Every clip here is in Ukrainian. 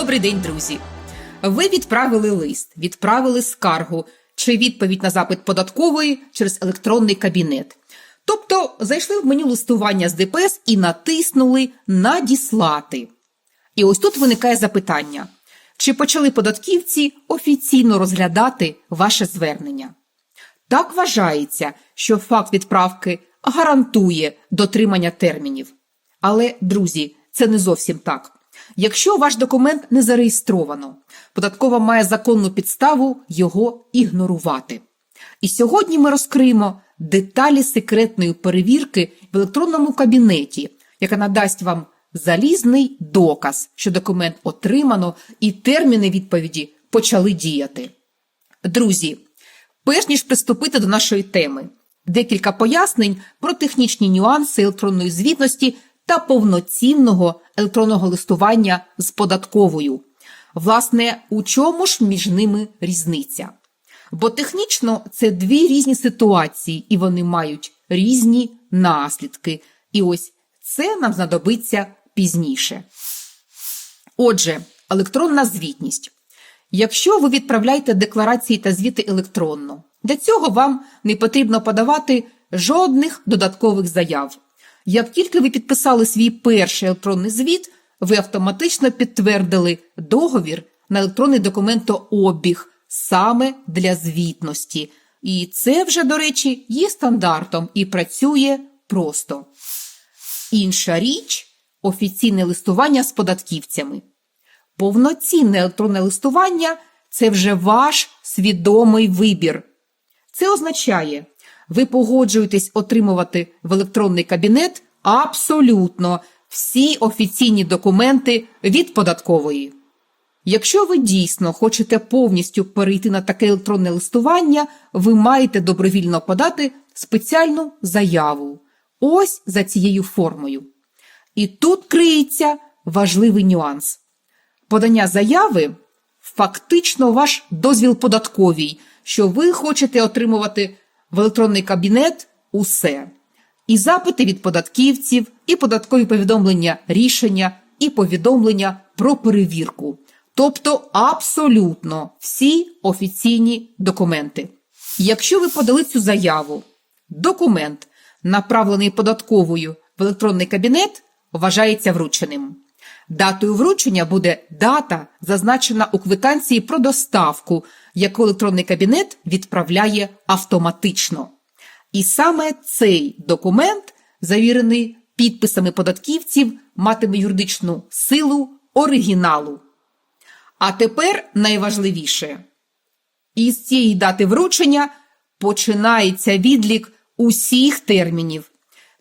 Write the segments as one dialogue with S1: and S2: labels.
S1: Добрий день, друзі! Ви відправили лист, відправили скаргу чи відповідь на запит податкової через електронний кабінет. Тобто зайшли в меню листування з ДПС і натиснули Надіслати. І ось тут виникає запитання: чи почали податківці офіційно розглядати ваше звернення? Так вважається, що факт відправки гарантує дотримання термінів. Але, друзі, це не зовсім так. Якщо ваш документ не зареєстровано, податкова має законну підставу його ігнорувати. І сьогодні ми розкриємо деталі секретної перевірки в електронному кабінеті, яка надасть вам залізний доказ, що документ отримано і терміни відповіді почали діяти. Друзі, перш ніж приступити до нашої теми, декілька пояснень про технічні нюанси електронної звітності та повноцінного електронного листування з податковою. Власне, у чому ж між ними різниця? Бо технічно це дві різні ситуації, і вони мають різні наслідки. І ось це нам знадобиться пізніше. Отже, електронна звітність. Якщо ви відправляєте декларації та звіти електронно, для цього вам не потрібно подавати жодних додаткових заяв. Як тільки ви підписали свій перший електронний звіт, ви автоматично підтвердили договір на електронний документообіг саме для звітності. І це вже, до речі, є стандартом і працює просто. Інша річ офіційне листування з податківцями. Повноцінне електронне листування це вже ваш свідомий вибір. Це означає, ви погоджуєтесь отримувати в електронний кабінет абсолютно всі офіційні документи від податкової. Якщо ви дійсно хочете повністю перейти на таке електронне листування, ви маєте добровільно подати спеціальну заяву. Ось за цією формою. І тут криється важливий нюанс. Подання заяви фактично ваш дозвіл податковій, що ви хочете отримувати в електронний кабінет усе. І запити від податківців, і податкові повідомлення рішення, і повідомлення про перевірку. Тобто абсолютно всі офіційні документи. Якщо ви подали цю заяву, документ, направлений податковою в електронний кабінет, вважається врученим. Датою вручення буде дата, зазначена у квитанції про доставку, яку електронний кабінет відправляє автоматично. І саме цей документ, завірений підписами податківців, матиме юридичну силу оригіналу. А тепер найважливіше. Із цієї дати вручення починається відлік усіх термінів,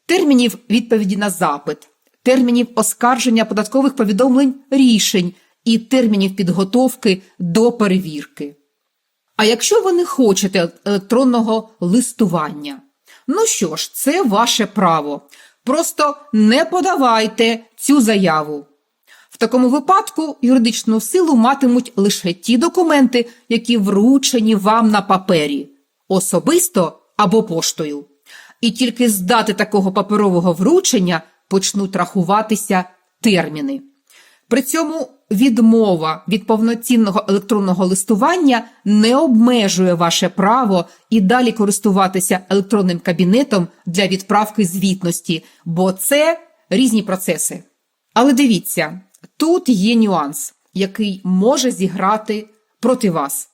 S1: термінів відповіді на запит, термінів оскарження податкових повідомлень рішень і термінів підготовки до перевірки. А якщо ви не хочете електронного листування, ну що ж, це ваше право. Просто не подавайте цю заяву. В такому випадку юридичну силу матимуть лише ті документи, які вручені вам на папері, особисто або поштою. І тільки з дати такого паперового вручення почнуть рахуватися терміни. При цьому відмова від повноцінного електронного листування не обмежує ваше право і далі користуватися електронним кабінетом для відправки звітності, бо це різні процеси. Але дивіться, тут є нюанс, який може зіграти проти вас.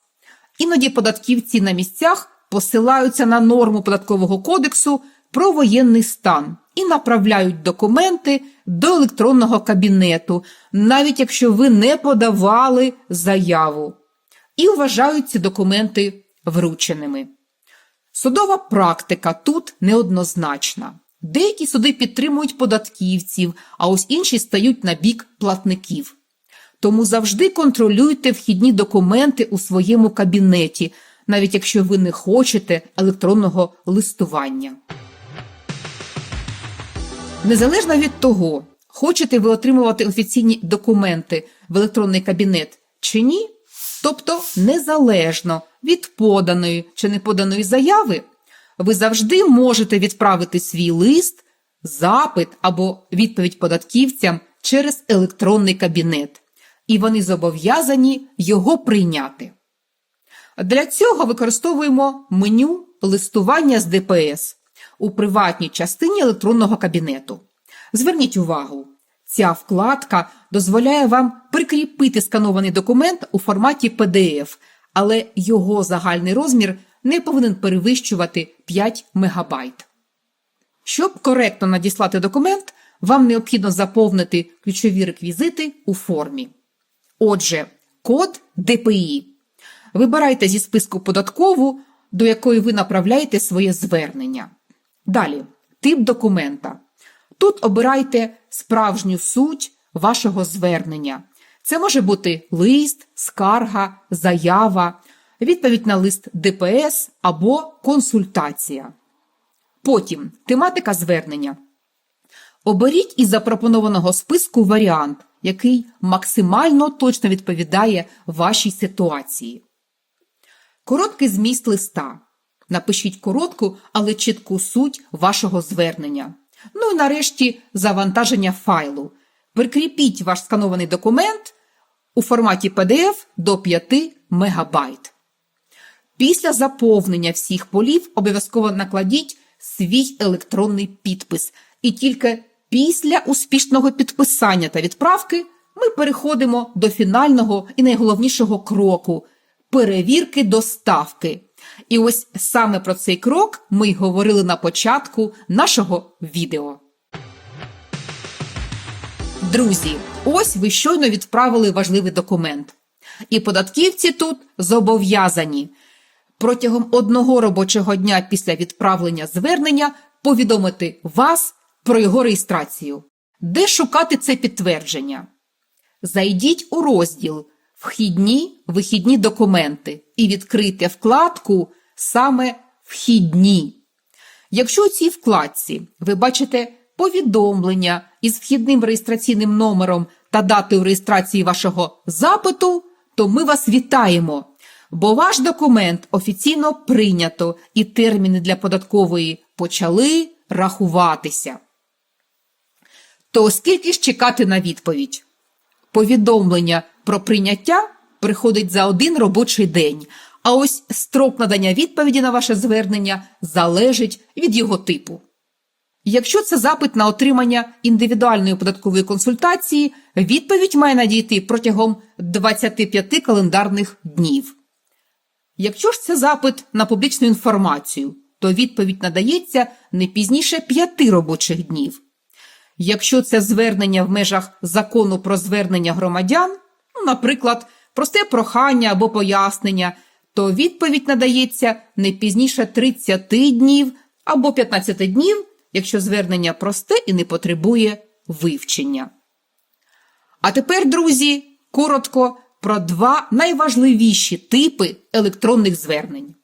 S1: Іноді податківці на місцях посилаються на норму податкового кодексу про воєнний стан і направляють документи до електронного кабінету, навіть якщо ви не подавали заяву, і вважають ці документи врученими. Судова практика тут неоднозначна. Деякі суди підтримують податківців, а ось інші стають на бік платників. Тому завжди контролюйте вхідні документи у своєму кабінеті, навіть якщо ви не хочете електронного листування. Незалежно від того, хочете ви отримувати офіційні документи в електронний кабінет чи ні, тобто незалежно від поданої чи неподаної заяви, ви завжди можете відправити свій лист, запит або відповідь податківцям через електронний кабінет. і вони зобов'язані його прийняти. Для цього використовуємо меню листування з ДПС у приватній частині електронного кабінету. Зверніть увагу, ця вкладка дозволяє вам прикріпити сканований документ у форматі PDF, але його загальний розмір не повинен перевищувати 5 МБ. Щоб коректно надіслати документ, вам необхідно заповнити ключові реквізити у формі. Отже, код ДПІ. Вибирайте зі списку податкову, до якої ви направляєте своє звернення. Далі, тип документа. Тут обирайте справжню суть вашого звернення. Це може бути лист, скарга, заява, відповідь на лист ДПС або консультація. Потім тематика звернення. Оберіть із запропонованого списку варіант, який максимально точно відповідає вашій ситуації. Короткий зміст листа. Напишіть коротку, але чітку суть вашого звернення. Ну і нарешті завантаження файлу. Прикріпіть ваш сканований документ у форматі PDF до 5 МБ. Після заповнення всіх полів обов'язково накладіть свій електронний підпис. І тільки після успішного підписання та відправки ми переходимо до фінального і найголовнішого кроку перевірки доставки. І ось саме про цей крок ми й говорили на початку нашого відео. Друзі, ось ви щойно відправили важливий документ. І податківці тут зобов'язані протягом одного робочого дня після відправлення звернення повідомити вас про його реєстрацію. Де шукати це підтвердження? Зайдіть у розділ Вхідні вихідні документи і відкрийте вкладку саме Вхідні. Якщо у цій вкладці ви бачите повідомлення із вхідним реєстраційним номером та датою реєстрації вашого запиту, то ми вас вітаємо, бо ваш документ офіційно прийнято і терміни для податкової почали рахуватися. То скільки ж чекати на відповідь? Повідомлення про прийняття приходить за один робочий день, а ось строк надання відповіді на ваше звернення залежить від його типу. Якщо це запит на отримання індивідуальної податкової консультації, відповідь має надійти протягом 25 календарних днів. Якщо ж це запит на публічну інформацію, то відповідь надається не пізніше 5 робочих днів. Якщо це звернення в межах закону про звернення громадян, ну, наприклад, просте прохання або пояснення, то відповідь надається не пізніше 30 днів або 15 днів, якщо звернення просте і не потребує вивчення. А тепер, друзі, коротко про два найважливіші типи електронних звернень.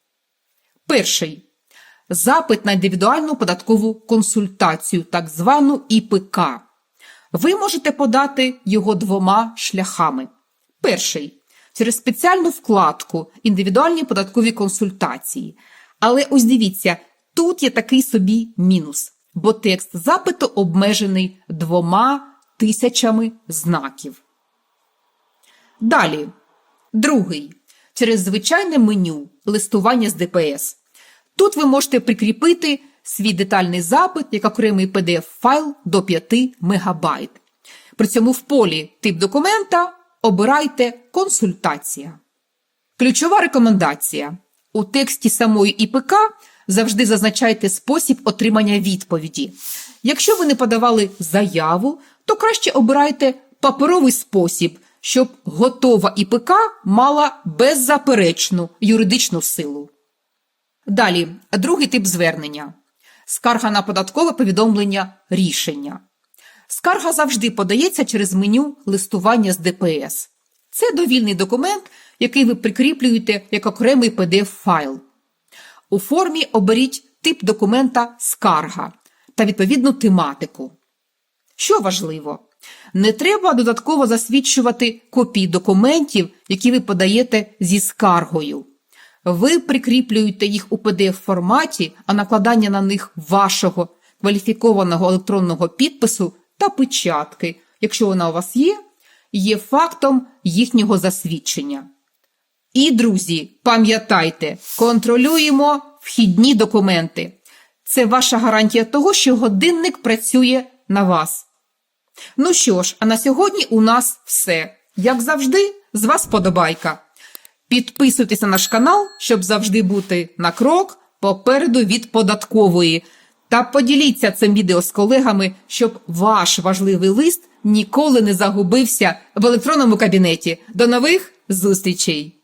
S1: Перший запит на індивідуальну податкову консультацію, так звану ІПК. Ви можете подати його двома шляхами. Перший через спеціальну вкладку індивідуальні податкові консультації. Але ось дивіться, тут є такий собі мінус, бо текст запиту обмежений двома тисячами знаків. Далі, другий через звичайне меню листування з ДПС. Тут ви можете прикріпити свій детальний запит як окремий PDF-файл до 5 МБ. При цьому в полі тип документа обирайте консультація. Ключова рекомендація. У тексті самої ІПК завжди зазначайте спосіб отримання відповіді. Якщо ви не подавали заяву, то краще обирайте паперовий спосіб, щоб готова ІПК мала беззаперечну юридичну силу. Далі, другий тип звернення. Скарга на податкове повідомлення рішення. Скарга завжди подається через меню листування з ДПС. Це довільний документ, який ви прикріплюєте як окремий PDF-файл. У формі оберіть тип документа скарга та відповідну тематику. Що важливо, не треба додатково засвідчувати копії документів, які ви подаєте зі скаргою. Ви прикріплюєте їх у PDF-форматі, а накладання на них вашого кваліфікованого електронного підпису та печатки, якщо вона у вас є, є фактом їхнього засвідчення. І, друзі, пам'ятайте, контролюємо вхідні документи. Це ваша гарантія того, що годинник працює на вас. Ну що ж, а на сьогодні у нас все. Як завжди, з вас подобайка. Підписуйтесь на наш канал, щоб завжди бути на крок попереду від податкової. Та поділіться цим відео з колегами, щоб ваш важливий лист ніколи не загубився в електронному кабінеті. До нових зустрічей!